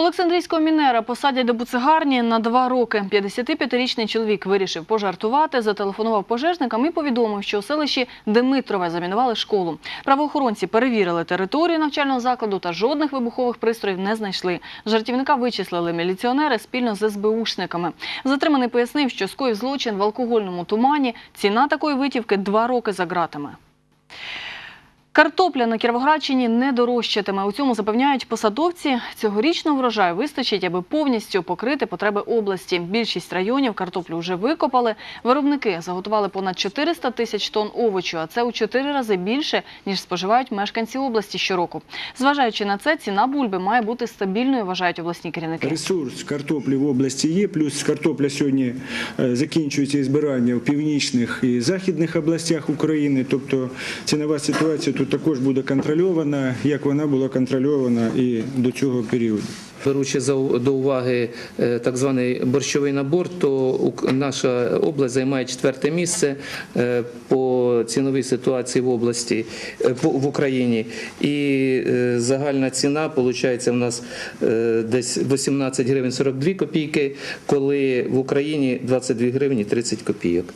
Олександрійського мінера посадять до буцегарні на два роки. 55-річний чоловік вирішив пожартувати, зателефонував пожежникам і повідомив, що у селищі Димитрове замінували школу. Правоохоронці перевірили територію навчального закладу та жодних вибухових пристроїв не знайшли. Жартівника вичислили міліціонери спільно з СБУшниками. Затриманий пояснив, що скоїв злочин в алкогольному тумані. Ціна такої витівки – два роки за ґратами. Картопля на Кіровоградщині не дорожчатиме. У цьому запевняють посадовці. Цьогорічного врожаю вистачить, аби повністю покрити потреби області. Більшість районів картоплю вже викопали. Виробники заготували понад 400 тисяч тонн овочу, а це у чотири рази більше, ніж споживають мешканці області щороку. Зважаючи на це, ціна бульби має бути стабільною, вважають обласні керівники. Ресурс картоплі в області є, плюс картопля сьогодні е, закінчується збирання в північних і західних областях України. Тобто цінова ситуація тут також буде контрольована, як вона була контрольована і до цього періоду. Беручи до уваги е, так званий борщовий набор, то наша область займає четверте місце е, по ціновій ситуації в області е, в Україні. І загальна ціна виходить в нас десь 18 гривень 42 копійки, коли в Україні 22 гривні 30 копійок.